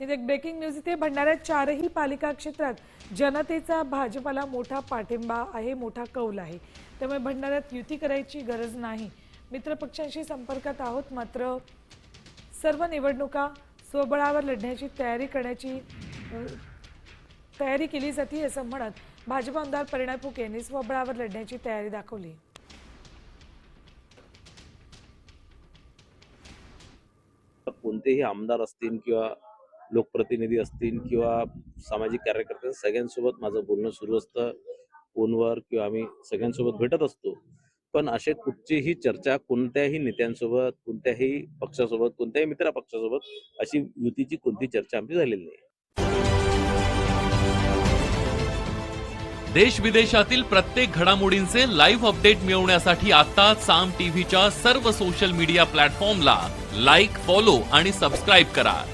एक breaking news इथे भंडाऱ्यात चारही पालिका क्षेत्रात जनतेचा भाजपाला मोठा पाठिंबा आहे मोठा कौल आहे. त्यामुळे भंडाऱ्यात युती करायची गरज नाही. मित्रपक्षांशी संपर्कात आहोत मात्र सर्व निवडणुका स्वबळावर लढण्याची तयारी करण्याची तयारी केली जाते असं म्हणत भाजप आमदार परिणय फुके यांनी स्वबळावर लढण्याची तयारी दाखवली. कोणतेही आमदार असतील किंवा लोकप्रतिनिधी असतील किंवा सामाजिक कार्यकर्ते सगळ्यांसोबत माझं बोलणं सुरू असतं. फोनवर किंवा आम्ही सगळ्यांसोबत भेटत असतो. पण असे कुठचीही चर्चा कोणत्याही नेत्यांसोबत कोणत्याही पक्षासोबत कोणत्याही मित्र पक्षासोबत अशी युतीची कोणती चर्चा आमची झालेली नाही. देश विदेशातील प्रत्येक घडामोडींचे लाईव्ह अपडेट मिळवण्यासाठी आता साम टीव्हीच्या सर्व सोशल मीडिया प्लॅटफॉर्मला लाईक फॉलो आणि सबस्क्राईब करा.